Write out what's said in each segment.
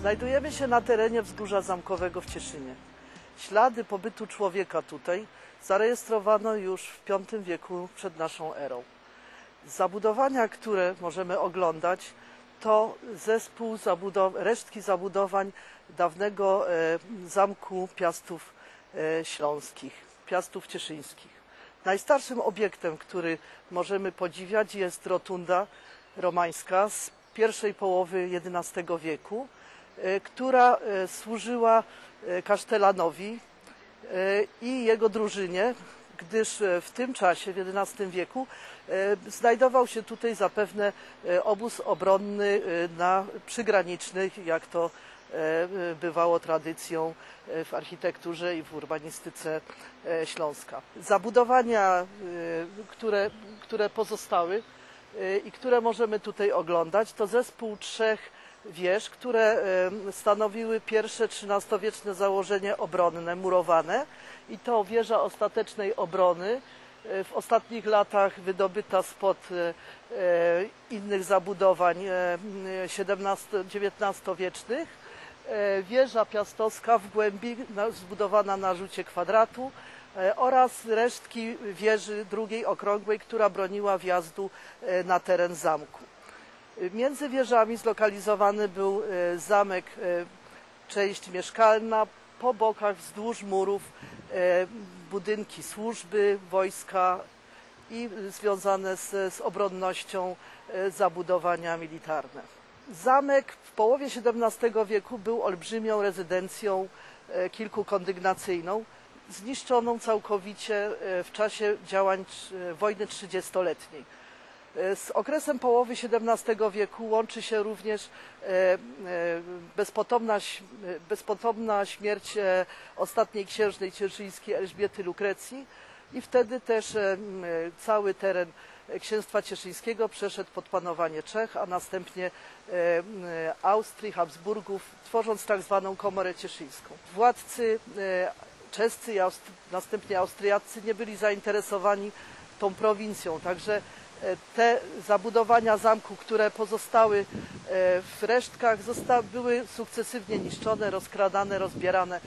Znajdujemy się na terenie wzgórza zamkowego w Cieszynie. Ślady pobytu człowieka tutaj zarejestrowano już w V wieku przed naszą erą. Zabudowania, które możemy oglądać, to zespół zabudow resztki zabudowań dawnego e, zamku Piastów e, Śląskich, Piastów Cieszyńskich. Najstarszym obiektem, który możemy podziwiać jest rotunda romańska z pierwszej połowy XI wieku, która e, służyła e, kasztelanowi e, i jego drużynie, gdyż e, w tym czasie, w XI wieku, e, znajdował się tutaj zapewne e, obóz obronny e, na przygranicznych, jak to e, e, bywało tradycją e, w architekturze i w urbanistyce e, Śląska. Zabudowania, e, które, które pozostały e, i które możemy tutaj oglądać, to zespół trzech wież, które stanowiły pierwsze XIII-wieczne założenie obronne, murowane i to wieża ostatecznej obrony, e, w ostatnich latach wydobyta spod e, e, innych zabudowań XVII-XIX-wiecznych. E, Wieża piastowska w głębi, na- zbudowana na rzucie kwadratu oraz resztki wieży drugiej okrągłej, która broniła wjazdu na teren zamku. Między wieżami zlokalizowany był e, zamek, e, część mieszkalna, po bokach wzdłuż murów e, budynki służby, wojska i związane z, z obronnością zabudowania militarne. Zamek w połowie XVII wieku był olbrzymią rezydencją kilkukondygnacyjną, zniszczoną całkowicie w czasie działań wojny trzydziestoletniej. E, Z okresem połowy XVII wieku łączy się również e, e, bezpotomna, bezpotomna śmierć ostatniej księżnej cieszyńskiej Elżbiety Lukrecji i wtedy też cały teren księstwa cieszyńskiego przeszedł pod panowanie Czech, a następnie Austrii, Habsburgów, tworząc tak zwaną komorę cieszyńską. Władcy czescy i następnie austriaccy nie byli zainteresowani tą prowincją, także te zabudowania zamku, które pozostały e, w resztkach, zosta- były sukcesywnie niszczone, rozkradane, rozbierane.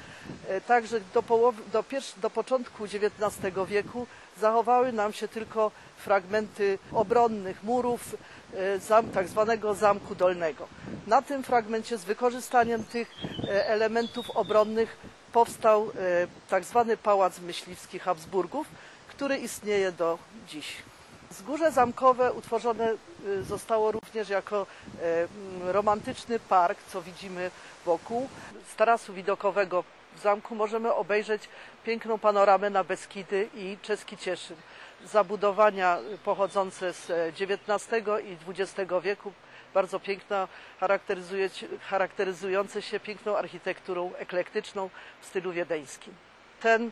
E, Także do, połowy, do, do początku XIX wieku zachowały nam się tylko fragmenty obronnych murów e, zam, tak zwanego Zamku Dolnego. Na tym fragmencie z wykorzystaniem tych e, elementów obronnych powstał e, tak zwany Pałac Myśliwski Habsburgów, który istnieje do dziś. Wzgórze zamkowe utworzone y, zostało również jako e, romantyczny park, co widzimy wokół. Z tarasu widokowego w zamku możemy obejrzeć piękną panoramę na Beskidy i czeski Cieszyn. Zabudowania pochodzące z e, XIX i XX wieku, bardzo piękna, charakteryzujące się piękną architekturą eklektyczną w stylu wiedeńskim. Ten e,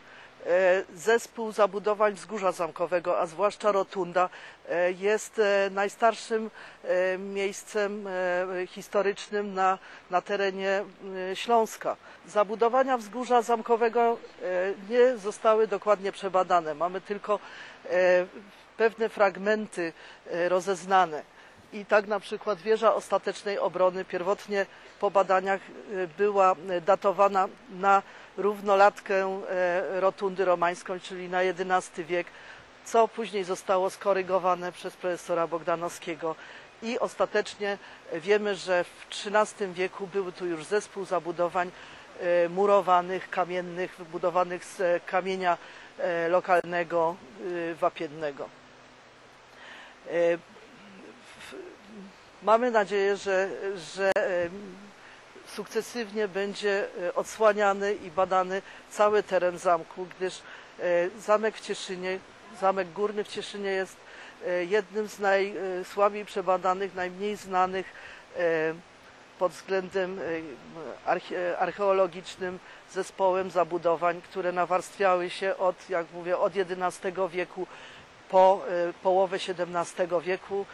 zespół zabudowań wzgórza zamkowego, a zwłaszcza rotunda, e, jest e, najstarszym e, miejscem e, historycznym na, na terenie e, Śląska. Zabudowania wzgórza zamkowego e, nie zostały dokładnie przebadane. Mamy tylko e, pewne fragmenty e, rozeznane. I tak na przykład wieża ostatecznej obrony pierwotnie po badaniach e, była e, datowana na równolatkę e, rotundy romańską, czyli na XI wiek, co później zostało skorygowane przez profesora Bogdanowskiego. I ostatecznie wiemy, że w XIII wieku był tu już zespół zabudowań murowanych, kamiennych, wybudowanych z kamienia lokalnego, wapiennego. Mamy nadzieję, że, że sukcesywnie będzie e, odsłaniany i badany cały teren zamku, gdyż e, zamek w Cieszynie, zamek górny w Cieszynie jest e, jednym z najsłabiej przebadanych, najmniej znanych pod względem arche- archeologicznym zespołem zabudowań, które nawarstwiały się od, jak mówię, od XI wieku po połowę XVII wieku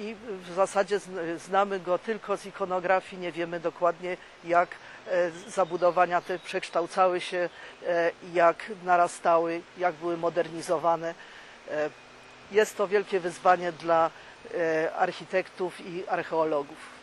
i w zasadzie zn- znamy go tylko z ikonografii, nie wiemy dokładnie jak e, zabudowania te przekształcały się, e, jak narastały, jak były modernizowane. E, Jest to wielkie wyzwanie dla architektów i archeologów.